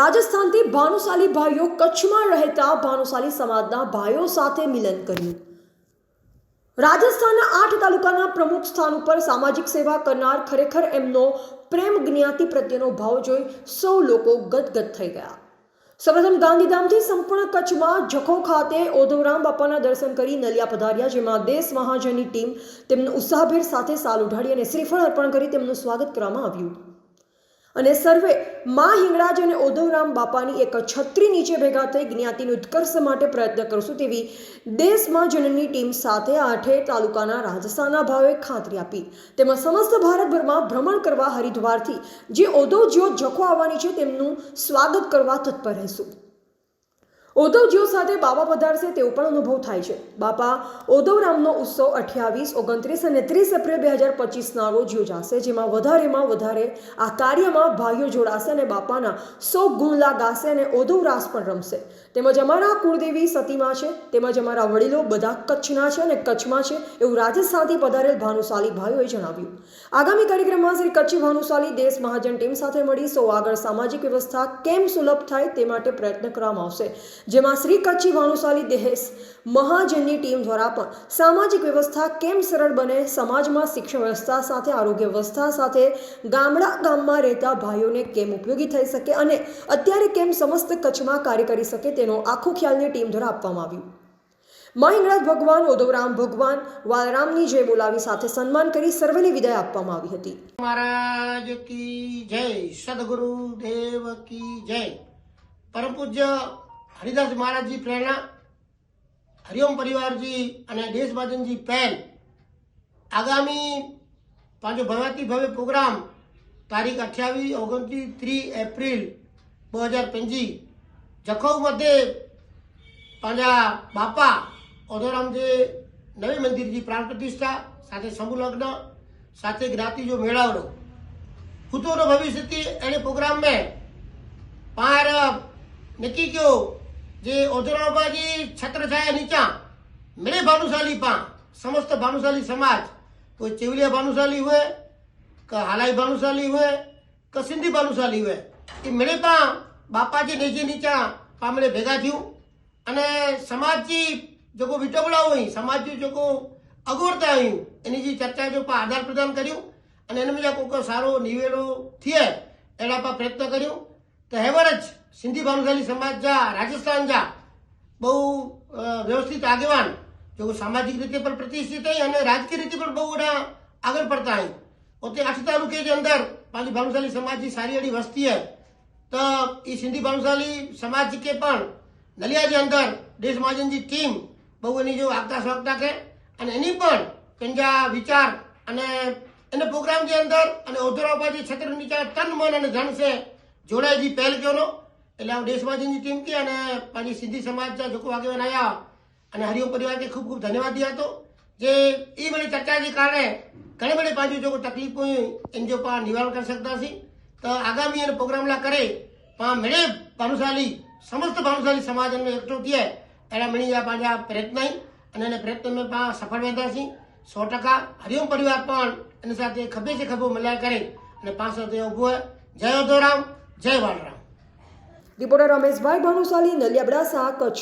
રાજસ્થાનથી ભાનુશાલી ભાઈઓ કચ્છમાં રહેતા ભાનુશાલી સમાજના ભાઈઓ સાથે મિલન કર્યું. રાજસ્થાનના આઠ તાલુકાના પ્રમુખ સ્થાન ઉપર સામાજિક સેવા કરનાર ખરેખર એમનો પ્રેમ જ્ઞાતિ પ્રત્યેનો ભાવ જોઈ સૌ લોકો ગદગદ થઈ ગયા. સૌપ્રથમ ગાંધીધામથી સંપૂર્ણ કચ્છમાં જખો ખાતે ઓધવરામ બાપાના દર્શન કરી નલિયા પધાર્યા, જેમાં દેશ મહાજનની ટીમ તેમનો ઉત્સાહભેર સાથે સાલ ઉઢાડી અને શ્રીફળ અર્પણ કરી તેમનું સ્વાગત કરવામાં આવ્યું. અને સર્વે મા હિંગળાજ અને ઓધવરામ બાપાની એક છત્રી નીચે ભેગા થઈ જ્ઞાતિની ઉત્કર્ષ માટે પ્રયત્ન કરશું તેવી દેશમાં જનની ટીમ સાથે આઠે તાલુકાના રાજસ્થાનના ભાવે ખાતરી આપી. તેમાં સમસ્ત ભારતભરમાં ભ્રમણ કરવા હરિદ્વારથી જે ઓધવ જ્યોત જખો આવવાની છે તેમનું સ્વાગત કરવા તત્પર રહેશું. જ્યોત સાથે બાબા પધારશે તેવો પણ અનુભવ થાય છે. બાપા ઓધવરામનો ઉત્સવ અઠ્યાવીસ, ઓગણત્રીસ અને ત્રીસ એપ્રિલ બે હજાર પચીસના રોજ યોજાશે, જેમાં વધારેમાં વધારે આ કાર્યમાં ભાઈઓ જોડાશે અને બાપાના સો ગુણલા ગાશે અને ઓધવ રાસ પણ રમશે. તેમજ અમારા કુળદેવી સતીમાં છે, તેમજ અમારા વડીલો બધા કચ્છના છે અને કચ્છમાં છે એવું રાજસ્થાનથી પધારેલ ભાનુશાલી ભાઈઓએ જણાવ્યું. આગામી કાર્યક્રમમાં શ્રી કચ્છી ભાનુશાલી દેશ મહાજન ટીમ સાથે મળી, સૌ આગળ સામાજિક વ્યવસ્થા કેમ સુલભ થાય તે માટે પ્રયત્ન કરવામાં આવશે. જેમાં શ્રી કચ્છી ભાનુશાલી દેહેશ મહાજનની ટીમ દ્વારા પણ સામાજિક વ્યવસ્થા કેમ સરળ બને, સમાજમાં શિક્ષણ વ્યવસ્થા સાથે, આરોગ્ય વ્યવસ્થા સાથે ગામડા ગામમાં રહેતા ભાઈઓને કેમ ઉપયોગી થઈ શકે અને અત્યારે કેમ સમસ્ત કચ્છમાં કાર્ય કરી શકે તેનો આખો ખ્યાલની ટીમ દ્વારા આપવામાં આવ્યું. મહિંગળાજ ભગવાન ઓદવરામ ભગવાન, વાલરામની જય બોલાવી સાથે સન્માન કરી સર્વેને વિદાય આપવામાં આવી હતી. મહારાજ કી જય, સદગુરુ દેવ કી જય. પરમ પૂજ્ય હરિદાસ મહારાજજી પ્રેરણા, હરિઓમ પરિવારજી અને દેશભાજનજી પેન આગામી પાંચો ભવ્યાતિ ભવ્ય પ્રોગ્રામ, તારીખ અઠ્યાવીસ, ઓગણત્રીસ, ત્રીસ એપ્રિલ બે હજાર પંચી. જખૌ મધ્યે પાંજા બાપા ઓધોરામજી નવી મંદિરજી પ્રાણ પ્રતિષ્ઠા, સાથે સમૂહ લગ્ન, સાથે જ્ઞાતિજો મેળાવડો. ભૂતોનો ભવિષ્યથી એને પ્રોગ્રામ મેં પાર નક્કી કયો જે ઓધરાબાજી છત્રછાયા નીચા મેળે ભાનુશાલી પાં સમસ્ત ભાનુશાલી સમાજ, કોઈ ચેવલિયા ભાનુશાલી હોય, કે હાલાઈ ભાનુશાલી હોય, કે સિંધી ભાનુશાલી હોય, એ મેળે પાં બાપાજી નીચે નીચા પામળે ભેગા થયું. અને સમાજથી જોકો વિટબડા હોય સમાજથી જોકો અગવડતા હોય, એની જે ચર્ચા જો પા આદાન પ્રદાન કર્યું. અને એને બીજા કોઈક સારો નિવેડો થયે, એના પર પ્રયત્ન કર્યું. તો હેવર જ સિંધી ભાનુશાલી સમાજ જા, રાજસ્થાન જા. બહુ વ્યવસ્થિત આગેવાન. જો સામાજિક રીતે પણ પ્રતિષ્ઠિત થઈ અને રાજકીય રીતે પણ બહુ બધા આગળ પડતા અહીં પોતે આઠ તાલુકે જે અંદર પાલી ભાનુશાલી સમાજની સારી એવી વસ્તી હે તો એ સિંધી ભાનુશાલી સમાજ કે પણ નલિયાજી અંદર દેશ મહાજનજી ટીમ બહુ એની જો આગતા સ્વાગતા કે અને એની પણ કંજા વિચાર અને એને પ્રોગ્રામ જે અંદર અને ઓધરાબાજી છત્ર નીચા તન મન અને ધન છે જોડાયજી પહેલ કયોનો એટલે આમ દેશ મહાજનજી ટીમ કે અને પાછી સિંધી સમાજના જોકો આગેવાન આવ્યા. અને હરિઓમ પરિવારને ખૂબ ખૂબ ધન્યવાદ દીધા તો. જે એ બધી ચર્ચાને કારણે ઘણી બધી પાછી જો તકલીફો એનજીઓ જો પા નિવારણ કરી શકતા સી તો આગામી એને પ્રોગ્રામલા કરે પણ મેળે ભાનુશાલી, સમસ્ત ભાનુશાલી સમાજ એમને એકઠો થયે એના મળી આ પાછા પ્રયત્ન અને એને પ્રયત્ન મેં પા સફળ રહેતા છી સો ટકા હરિઓમ પરિવાર પણ એની સાથે ખભે છે ખભો મળ્યા કરે, અને પાંચ સાથે ઊભો જય ઓધોરામ જય વાલરામ રિપોર્ટર રમેશભાઈ ભાનુશાલી નલિયાબડાસા કચ્છ.